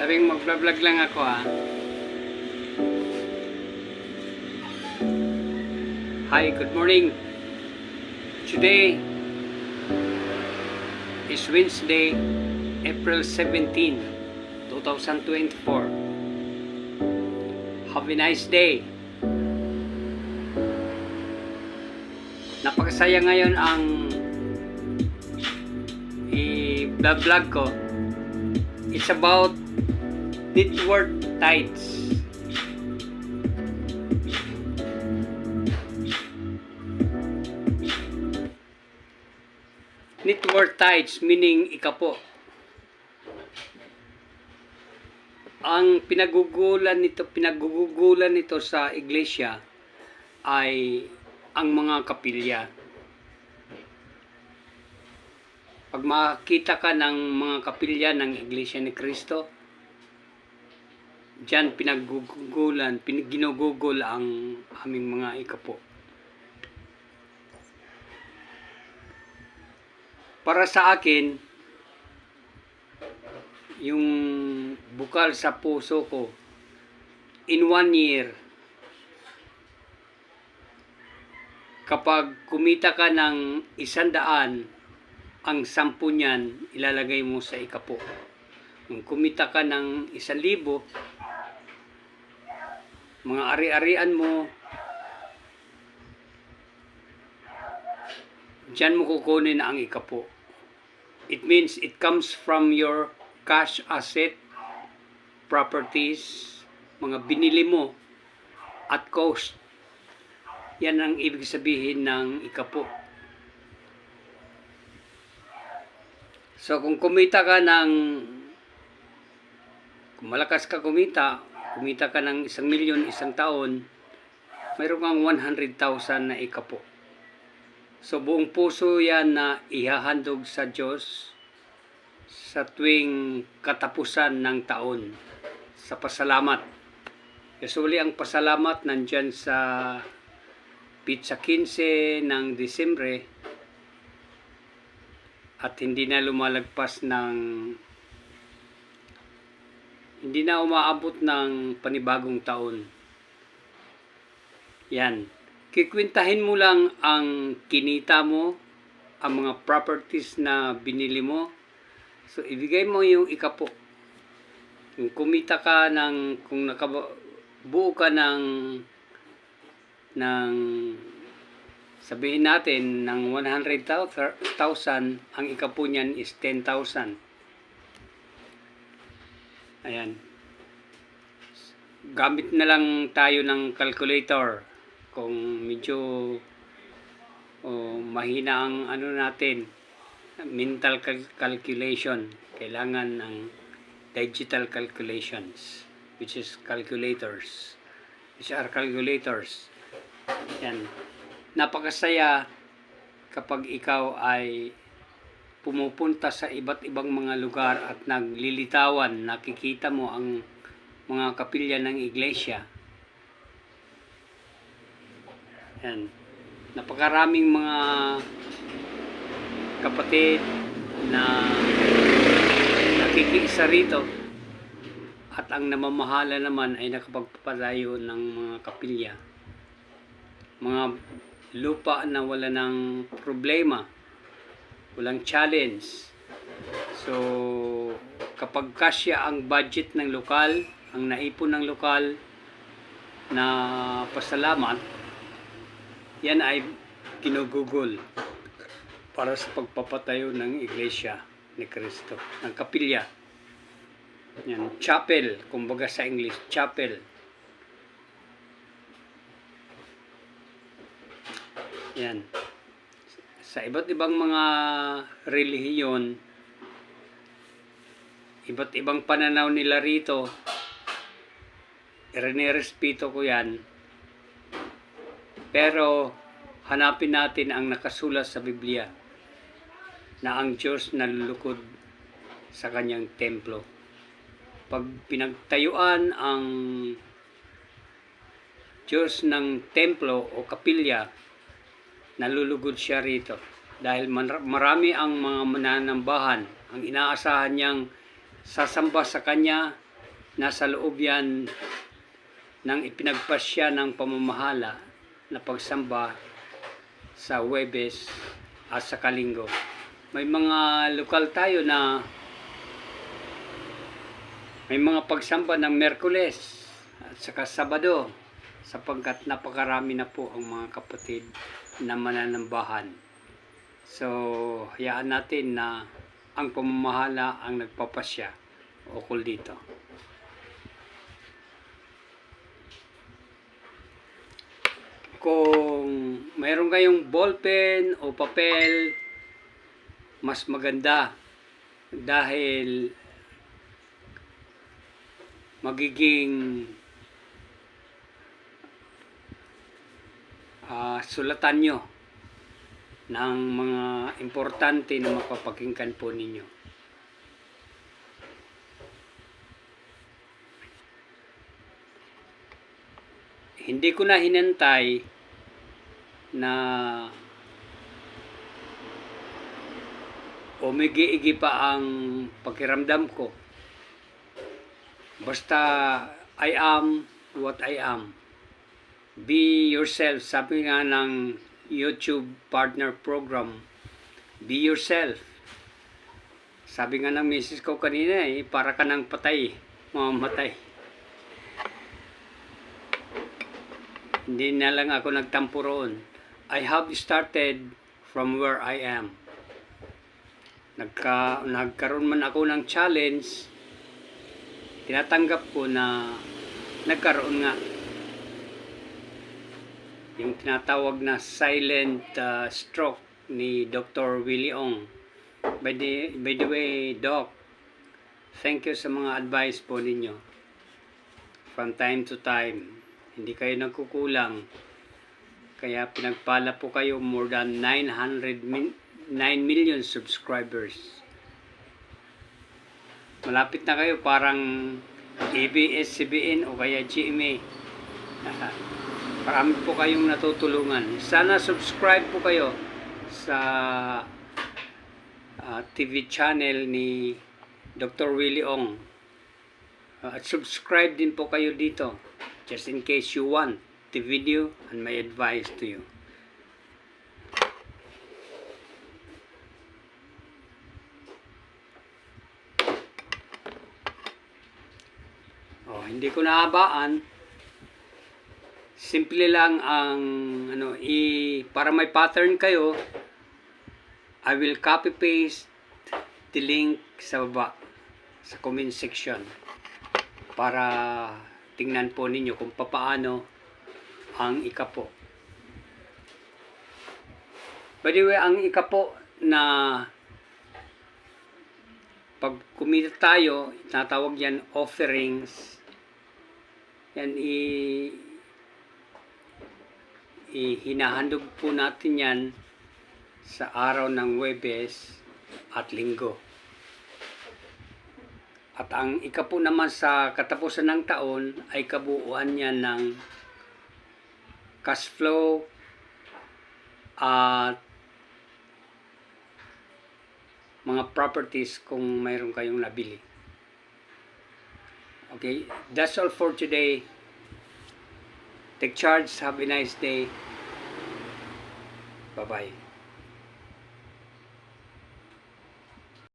Sabing mag-vlog lang ako ah. Hi, good morning. Today is Wednesday, April 17, 2024. Have a nice day. Napakasaya ngayon ang i-vlog ko. It's about network tides. Network tides meaning ikapo. Ang pinagugulan nito, pinagugulan nito sa iglesia ay ang mga kapilya. Pag makita ka ng mga kapilya ng Iglesia ni Cristo, Diyan pinagugulan, pin- ginugugol ang aming mga ikapo. Para sa akin, yung bukal sa puso ko, in one year, kapag kumita ka ng isandaan, ang sampu niyan ilalagay mo sa ikapo. Kung kumita ka ng isang libo, mga ari-arian mo, Diyan mo kukunin ang ikapo. It means it comes from your cash asset, properties, mga binili mo at cost. Yan ang ibig sabihin ng ikapo. So kung kumita ka ng malakas ka kumita, kumita ka ng isang milyon isang taon, mayroon kang 100,000 na ikapo. So buong puso yan na ihahandog sa Diyos sa tuwing katapusan ng taon sa pasalamat. Usually ang pasalamat nandyan sa pizza 15 ng Disyembre at hindi na lumalagpas ng hindi na umaabot ng panibagong taon. Yan. Kikwintahin mo lang ang kinita mo, ang mga properties na binili mo. So, ibigay mo yung ikapo. Kung kumita ka ng, kung nakabuo ka ng, ng, sabihin natin, ng 100,000, ang ikapo niyan is 10,000. Ayan. Gamit na lang tayo ng calculator kung medyo oh, mahina ang ano natin mental cal- calculation. Kailangan ng digital calculations which is calculators which are calculators. Yan napakasaya kapag ikaw ay pumupunta sa iba't ibang mga lugar at naglilitawan nakikita mo ang mga kapilya ng iglesia yan. Napakaraming mga kapatid na nakikiisa rito at ang namamahala naman ay nakapagpapalayo ng mga kapilya. Mga lupa na wala ng problema, walang challenge. So, kapag kasya ang budget ng lokal, ang naipon ng lokal na pasalamat, yan ay ginugugol para sa pagpapatayo ng iglesia ni Kristo, ng kapilya. Yan, chapel, kumbaga sa English, chapel. Yan. Sa iba't ibang mga relihiyon, iba't ibang pananaw nila rito, irinirespeto ko yan, pero hanapin natin ang nakasulat sa Biblia na ang Diyos nalulukod sa kanyang templo. Pag pinagtayuan ang Diyos ng templo o kapilya, nalulugod siya rito. Dahil marami ang mga mananambahan, ang inaasahan niyang sasamba sa kanya nasa loob yan ng ipinagpasya ng pamamahala na pagsamba sa Webes at sa Kalinggo. May mga lokal tayo na may mga pagsamba ng Merkules at saka Sabado sapagkat napakarami na po ang mga kapatid na mananambahan. So, hayaan natin na ang pamamahala ang nagpapasya ukol dito. Kung mayroon kayong ballpen o papel, mas maganda dahil magiging ah, sulatan nyo ng mga importante na mapapakinggan po ninyo. Hindi ko na hinantay na umigi-igi pa ang pakiramdam ko. Basta I am what I am. Be yourself. Sabi nga ng YouTube partner program, be yourself. Sabi nga ng misis ko kanina eh, para ka ng patay, mamamatay. Hindi na lang ako nagtampo roon. I have started from where I am. Nagka, nagkaroon man ako ng challenge, tinatanggap ko na nagkaroon nga yung tinatawag na silent uh, stroke ni Dr. Willie Ong. By the, by the way, Doc, thank you sa mga advice po ninyo. From time to time, hindi kayo nagkukulang. Kaya pinagpala po kayo more than 900 min, 9 million subscribers. Malapit na kayo parang ABS-CBN o kaya GMA. Marami po kayong natutulungan. Sana subscribe po kayo sa ah, TV channel ni Dr. Willie Ong. Ah, at subscribe din po kayo dito just in case you want the video and my advice to you. Oh, hindi ko nahabaan. Simple lang ang ano i para may pattern kayo. I will copy paste the link sa baba sa comment section para tingnan po ninyo kung papaano ang ikapo. By the way, ang ikapo na pag kumita tayo, tatawag yan offerings. Yan i, hinahandog po natin yan sa araw ng Webes at Linggo. At ang ikapo naman sa katapusan ng taon ay kabuuan niya ng cash flow at mga properties kung mayroon kayong nabili. Okay, that's all for today. Take charge. Have a nice day. Bye-bye.